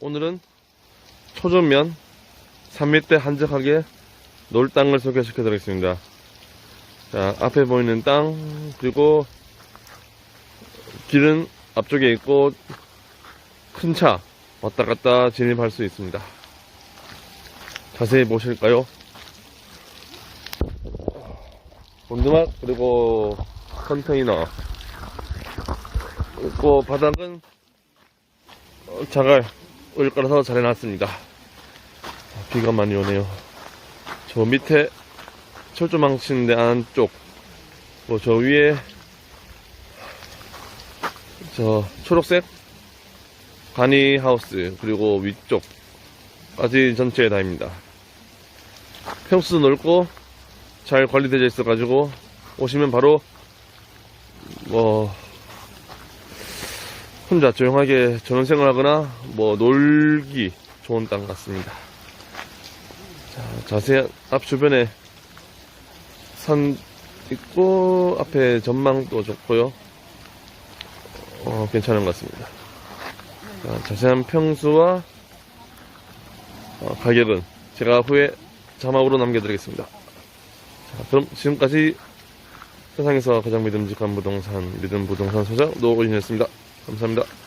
오늘은 초전면 3m 한적하게 놀 땅을 소개시켜 드리겠습니다. 자, 앞에 보이는 땅, 그리고 길은 앞쪽에 있고 큰 차 왔다 갔다 진입할 수 있습니다. 자세히 보실까요? 본드막 그리고 컨테이너 있고 바닥은 어, 자갈 을 깔아서 잘 해놨습니다. 비가 많이 오네요. 저 밑에 철조망 치는데 안쪽, 또저 위에 저 초록색 가니 하우스 그리고 위쪽까지 전체에 다입니다. 평수도 넓고 잘 관리되어 있어가지고 오시면 바로 뭐 혼자 조용하게 전원생활하거나 뭐 놀기 좋은 땅 같습니다. 자, 자세한 앞 주변에 산 있고 앞에 전망도 좋고요. 어, 괜찮은 것 같습니다. 자, 자세한 평수와 어, 가격은 제가 후에 자막으로 남겨드리겠습니다. 자, 그럼 지금까지 세상에서 가장 믿음직한 부동산 믿음 부동산 소장 노고진이었습니다. 감사합니다.